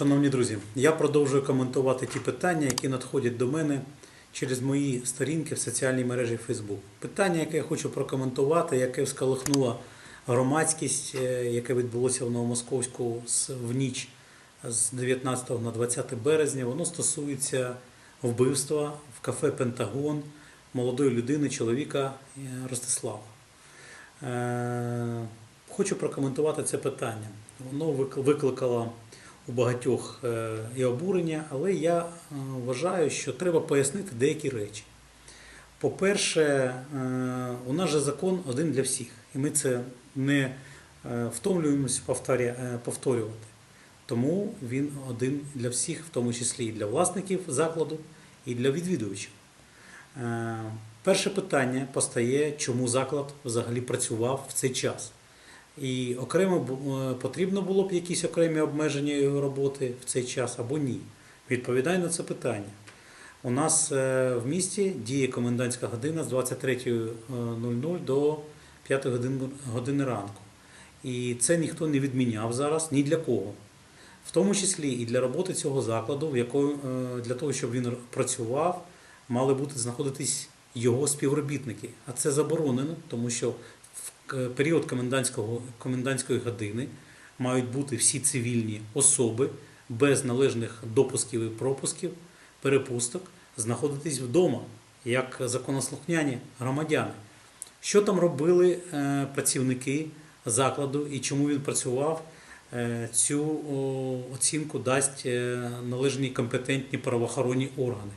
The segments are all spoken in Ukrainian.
Шановні друзі, я продовжую коментувати ті питання, які надходять до мене через мої сторінки в соціальній мережі Facebook. Питання, яке я хочу прокоментувати, яке всколихнула громадськість, е, яке відбулося в Новомосковську в ніч з 19 на 20 березня, воно стосується вбивства в кафе Пентагон молодої людини, чоловіка е, Ростислава. Е, Хочу прокоментувати це питання. Воно викликало у багатьох е, і обурення, але я е, вважаю, що треба пояснити деякі речі. По-перше, е, у нас же закон один для всіх, і ми це не втомлюємося повторювати. Тому він один для всіх, в тому числі і для власників закладу, і для відвідувачів. Перше питання постає, чому заклад взагалі працював в цей час. І окремо е, потрібно було б якісь окремі обмеження його роботи в цей час або ні. Відповідай на це питання. У нас е, в місті діє комендантська година з 23.00 до 5 годин- години ранку. І це ніхто не відміняв зараз ні для кого. В тому числі і для роботи цього закладу, в якої, е, для того, щоб він працював, мали бути знаходитись його співробітники. А це заборонено, тому що період комендантського, комендантської години мають бути всі цивільні особи без належних допусків і пропусків, перепусток, знаходитись вдома, як законослухняні громадяни. Що там робили е, працівники закладу і чому він працював? Е, Цю оцінку дасть е, належні компетентні правоохоронні органи.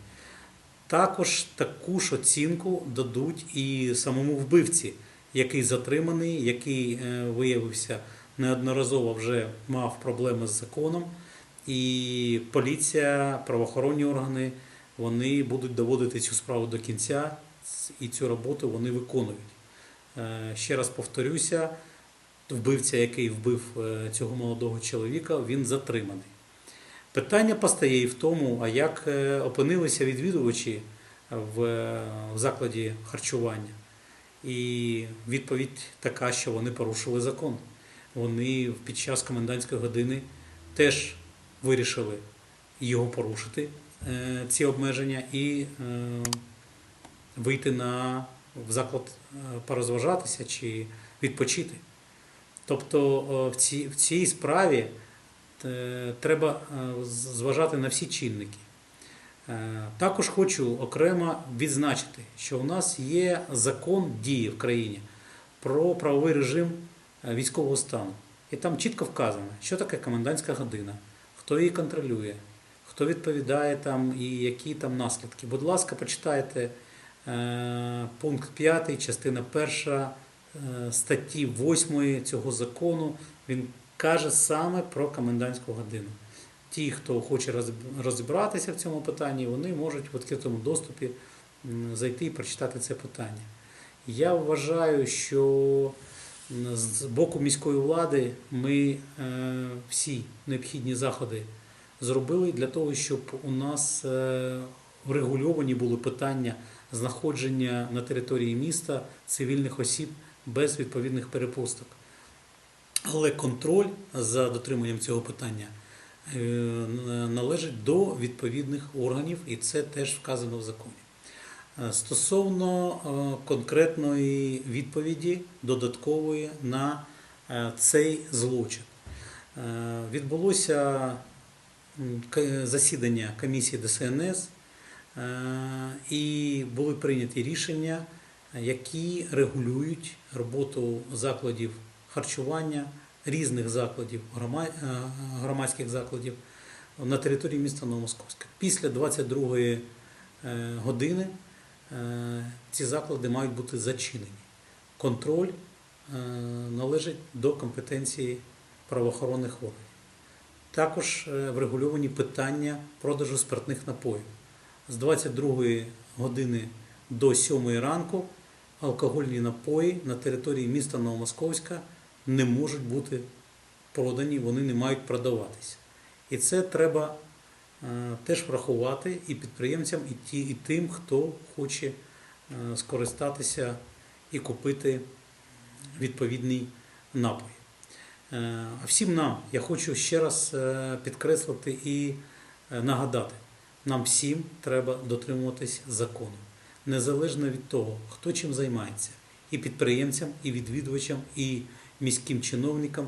Також таку ж оцінку дадуть і самому вбивці, який затриманий, який е, виявився неодноразово вже мав проблеми з законом. І поліція, правоохоронні органи вони будуть доводити цю справу до кінця, і цю роботу вони виконують. Е, Ще раз повторюся, вбивця, який вбив е, цього молодого чоловіка, він затриманий. Питання постає і в тому, а як опинилися відвідувачі в закладі харчування. І відповідь така, що вони порушили закон. Вони під час комендантської години теж вирішили його порушити, е, ці обмеження, і е, вийти на, в заклад е, порозважатися чи відпочити. Тобто в цій, справі треба зважати на всі чинники. Е, Також хочу окремо відзначити, що у нас є закон дії в країні про правовий режим е, військового стану. І там чітко вказано, що таке комендантська година, хто її контролює, хто відповідає там і які там наслідки. Будь ласка, почитайте е, пункт 5, частина 1 е, статті 8 цього закону. Він каже саме про комендантську годину. Ті, хто хоче розібратися в цьому питанні, вони можуть в відкритому доступі зайти і прочитати це питання. Я вважаю, що з боку міської влади ми е, всі необхідні заходи зробили для того, щоб у нас е, врегульовані були питання знаходження на території міста цивільних осіб без відповідних перепусток. Але контроль за дотриманням цього питання е, належить до відповідних органів, і це теж вказано в законі. Е, Стосовно е, конкретної відповіді додаткової на е, цей злочин, Е, відбулося засідання комісії ДСНС, е, і були прийняті рішення, які регулюють роботу закладів харчування, різних закладів, е, громадських закладів на території міста Новомосковська. Після 22 години е, ці заклади мають бути зачинені. Контроль е, належить до компетенції правоохоронних органів. Також е, врегульовані питання продажу спиртних напоїв. З 22 години до 7 ранку алкогольні напої на території міста Новомосковська не можуть бути продані, вони не мають продаватися. І це треба е, теж врахувати і підприємцям, і, тим, хто хоче е, скористатися і купити відповідний напій. Е, А всім нам я хочу ще раз підкреслити і нагадати: нам всім треба дотримуватись закону, незалежно від того, хто чим займається, і підприємцям, і відвідувачам, і міським чиновникам.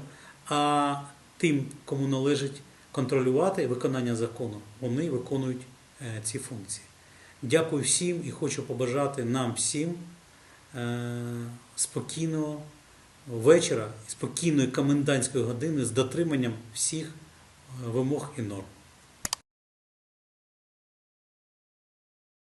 А тим, кому належить контролювати виконання закону, вони виконують е, ці функції. Дякую всім і хочу побажати нам всім е, спокійного вечора, спокійної комендантської години з дотриманням всіх е, вимог і норм.